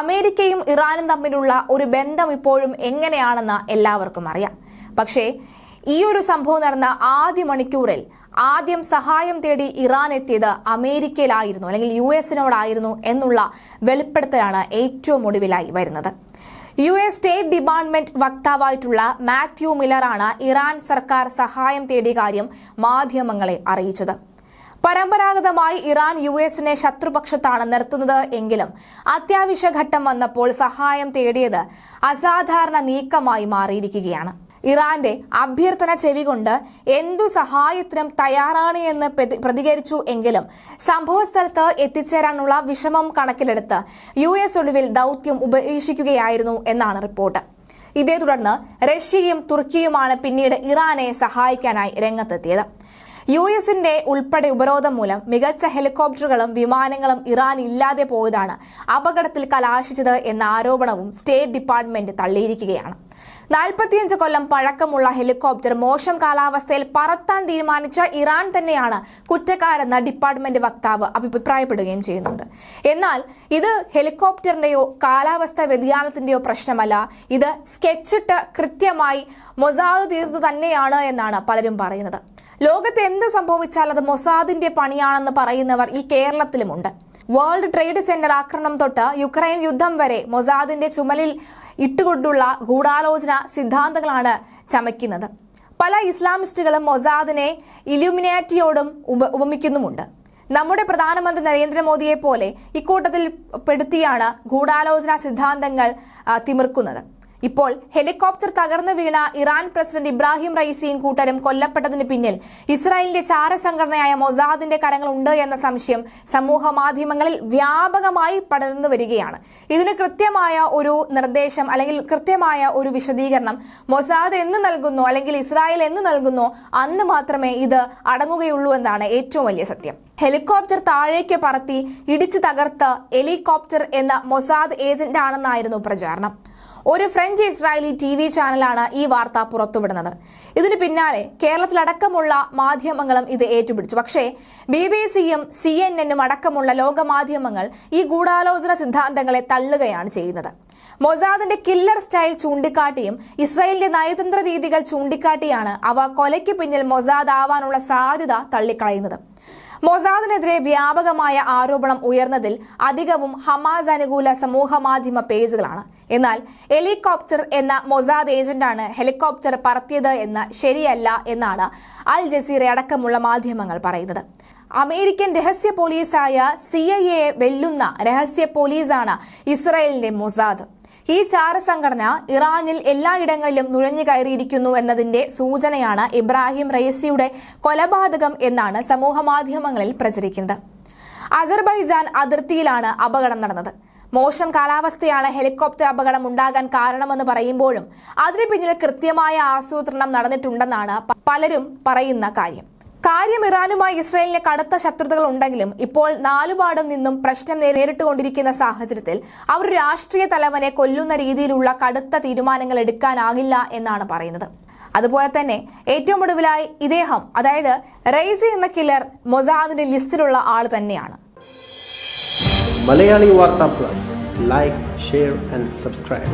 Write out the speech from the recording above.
അമേരിക്കയും ഇറാനും തമ്മിലുള്ള ഒരു ബന്ധം ഇപ്പോഴും എങ്ങനെയാണെന്ന് എല്ലാവർക്കും അറിയാം. പക്ഷേ ഈ ഒരു സംഭവം നടന്ന ആദ്യ മണിക്കൂറിൽ ആദ്യം സഹായം തേടി ഇറാൻ എത്തിയത് അമേരിക്കയിലായിരുന്നു അല്ലെങ്കിൽ യു എസിനോടായിരുന്നു എന്നുള്ള വെളിപ്പെടുത്തലാണ് ഏറ്റവും ഒടുവിലായി വരുന്നത്. യു എസ് സ്റ്റേറ്റ് ഡിപ്പാർട്ട്മെന്റ് വക്താവായിട്ടുള്ള മാത്യു മില്ലറാണ് ഇറാൻ സർക്കാർ സഹായം തേടിയ കാര്യം മാധ്യമങ്ങളെ അറിയിച്ചത്. പരമ്പരാഗതമായി ഇറാൻ യു എസിനെ ശത്രുപക്ഷത്താണ് നിർത്തുന്നത് എങ്കിലും അത്യാവശ്യ ഘട്ടം വന്നപ്പോൾ സഹായം തേടിയത് അസാധാരണ നീക്കമായി മാറിയിരിക്കുകയാണ്. ഇറാന്റെ അഭ്യർത്ഥന ചെവികൊണ്ട് എന്തു സഹായത്തിനും തയ്യാറാണ് എന്ന് പ്രതികരിച്ചു എങ്കിലും സംഭവസ്ഥലത്ത് എത്തിച്ചേരാനുള്ള വിഷമം കണക്കിലെടുത്ത് യു എസ് ഒടുവിൽ ദൗത്യം ഉപേക്ഷിക്കുകയായിരുന്നു എന്നാണ് റിപ്പോർട്ട്. ഇതേ തുടർന്ന് റഷ്യയും തുർക്കിയുമാണ് പിന്നീട് ഇറാനെ സഹായിക്കാനായി രംഗത്തെത്തിയത്. യു എസിന്റെ ഉൾപ്പെടെ ഉപരോധം മൂലം മികച്ച ഹെലികോപ്റ്ററുകളും വിമാനങ്ങളും ഇറാൻ ഇല്ലാതെ പോയതാണ് അപകടത്തിൽ കലാശിച്ചത് എന്ന ആരോപണവും സ്റ്റേറ്റ് ഡിപ്പാർട്ട്മെന്റ് തള്ളിയിരിക്കുകയാണ്. നാൽപ്പത്തിയഞ്ച് കൊല്ലം പഴക്കമുള്ള ഹെലികോപ്റ്റർ മോശം കാലാവസ്ഥയിൽ പറത്താൻ തീരുമാനിച്ച ഇറാൻ തന്നെയാണ് കുറ്റക്കാരെന്ന ഡിപ്പാർട്ട്മെന്റ് വക്താവ് അഭിപ്രായപ്പെടുകയും ചെയ്യുന്നുണ്ട്. എന്നാൽ ഇത് ഹെലികോപ്റ്ററിന്റെയോ കാലാവസ്ഥ വ്യതിയാനത്തിന്റെയോ പ്രശ്നമല്ല. ഇത് സ്കെച്ചിട്ട് കൃത്യമായി മൊസാദ് തീർത്ത് തന്നെയാണ് എന്നാണ് പലരും പറയുന്നത്. ലോകത്ത് എന്ത് സംഭവിച്ചാൽ അത് മൊസാദിന്റെ പണിയാണെന്ന് പറയുന്നവർ ഈ കേരളത്തിലുമുണ്ട്. വേൾഡ് ട്രേഡ് സെന്റർ ആക്രമണം തൊട്ട് യുക്രൈൻ യുദ്ധം വരെ മൊസാദിന്റെ ചുമലിൽ ഇട്ടുകൊണ്ടുള്ള ഗൂഢാലോചന സിദ്ധാന്തങ്ങളാണ് ചമയ്ക്കുന്നത്. പല ഇസ്ലാമിസ്റ്റുകളും മൊസാദിനെ ഇലുമിനാറ്റിയോടും ഉപ ഉപമിക്കുന്നുമുണ്ട്. നമ്മുടെ പ്രധാനമന്ത്രി നരേന്ദ്രമോദിയെ പോലെ ഇക്കൂട്ടത്തിൽ പെടുത്തിയാണ് ഗൂഢാലോചന സിദ്ധാന്തങ്ങൾ തിമിർക്കുന്നത്. ഇപ്പോൾ ഹെലികോപ്റ്റർ തകർന്നു വീണ ഇറാൻ പ്രസിഡന്റ് ഇബ്രാഹിം റൈസിയും കൂട്ടരും കൊല്ലപ്പെട്ടതിന് പിന്നിൽ. ഇസ്രായേലിന്റെ ചാരസംഘടനയായ മൊസാദിന്റെ കരങ്ങളുണ്ട് എന്ന സംശയം സമൂഹ മാധ്യമങ്ങളിൽ വ്യാപകമായി പടർന്നു വരികയാണ്. ഇതിന് കൃത്യമായ ഒരു നിർദ്ദേശം അല്ലെങ്കിൽ കൃത്യമായ ഒരു വിശദീകരണം മൊസാദ് എന്ന് നൽകുന്നു അല്ലെങ്കിൽ ഇസ്രായേൽ എന്ന് നൽകുന്നു അന്ന് മാത്രമേ ഇത് അടങ്ങുകയുള്ളൂ എന്നാണ് ഏറ്റവും വലിയ സത്യം. ഹെലികോപ്റ്റർ താഴേക്ക് പറത്തി ഇടിച്ചു തകർത്ത് ഹെലികോപ്റ്റർ എന്ന മൊസാദ് ഏജന്റാണെന്നായിരുന്നു പ്രചാരണം. ഒരു ഫ്രഞ്ച് ഇസ്രായേലി ടി വി ചാനലാണ് ഈ വാർത്ത പുറത്തുവിടുന്നത്. ഇതിന് പിന്നാലെ കേരളത്തിലടക്കമുള്ള മാധ്യമങ്ങളും ഇത് ഏറ്റുപിടിച്ചു. പക്ഷേ ബി ബി സിയും സി എൻ എന്നും അടക്കമുള്ള ലോകമാധ്യമങ്ങൾ ഈ ഗൂഢാലോചന സിദ്ധാന്തങ്ങളെ തള്ളുകയാണ് ചെയ്യുന്നത്. മൊസാദിന്റെ കില്ലർ സ്റ്റൈൽ ചൂണ്ടിക്കാട്ടിയും ഇസ്രായേലിന്റെ നയതന്ത്ര രീതികൾ ചൂണ്ടിക്കാട്ടിയാണ് അവ കൊലയ്ക്ക് പിന്നിൽ മൊസാദ് ആവാനുള്ള സാധ്യത തള്ളിക്കളയുന്നത്. മൊസാദിനെതിരെ വ്യാപകമായ ആരോപണം ഉയർന്നതിൽ അധികവും ഹമാസ് അനുകൂല സമൂഹ മാധ്യമ പേജുകളാണ്. എന്നാൽ ഹെലികോപ്റ്റർ എന്ന മൊസാദ് ഏജന്റാണ് ഹെലികോപ്റ്റർ പറത്തിയത് എന്ന് ശരിയല്ല എന്നാണ് അൽ ജസീറ അടക്കമുള്ള മാധ്യമങ്ങൾ പറയുന്നത്. അമേരിക്കൻ രഹസ്യ പോലീസായ സി ഐ എ വെല്ലുന്ന രഹസ്യ പോലീസാണ് ഇസ്രായേലിന്റെ മൊസാദ്. ഈ ചാരസംഘടന ഇറാനിൽ എല്ലായിടങ്ങളിലും നുഴഞ്ഞു കയറിയിരിക്കുന്നു എന്നതിന്റെ സൂചനയാണ് ഇബ്രാഹിം റയസിയുടെ കൊലപാതകം എന്നാണ് സമൂഹമാധ്യമങ്ങളിൽ പ്രചരിക്കുന്നത്. അസർബൈജാൻ അതിർത്തിയിലാണ് അപകടം നടന്നത്. മോശം കാലാവസ്ഥയാണ് ഹെലികോപ്റ്റർ അപകടം ഉണ്ടാകാൻ കാരണമെന്ന് പറയുമ്പോഴും അതിനു പിന്നിൽ കൃത്യമായ ആസൂത്രണം നടന്നിട്ടുണ്ടെന്നാണ് പലരും പറയുന്ന കാര്യം. കാര്യം ഇറാനുമായി ഇസ്രായേലിന് കടുത്ത ശത്രുതകൾ ഉണ്ടെങ്കിലും ഇപ്പോൾ നാലുപാടും നിന്നും പ്രശ്നം നേരിട്ടുകൊണ്ടിരിക്കുന്ന സാഹചര്യത്തിൽ അവർ രാഷ്ട്രീയ തലവനെ കൊല്ലുന്ന രീതിയിലുള്ള കടുത്ത തീരുമാനങ്ങൾ എടുക്കാനാകില്ല എന്നാണ് പറയുന്നത്. അതുപോലെ തന്നെ ഏറ്റവും ഒടുവിലായി ഇദ്ദേഹം അതായത് റെയ്സി എന്ന കില്ലർ മൊസാദിന്റെ ലിസ്റ്റിലുള്ള ആൾ തന്നെയാണ്. മലയാളി വാർത്താ plus. Like share and subscribe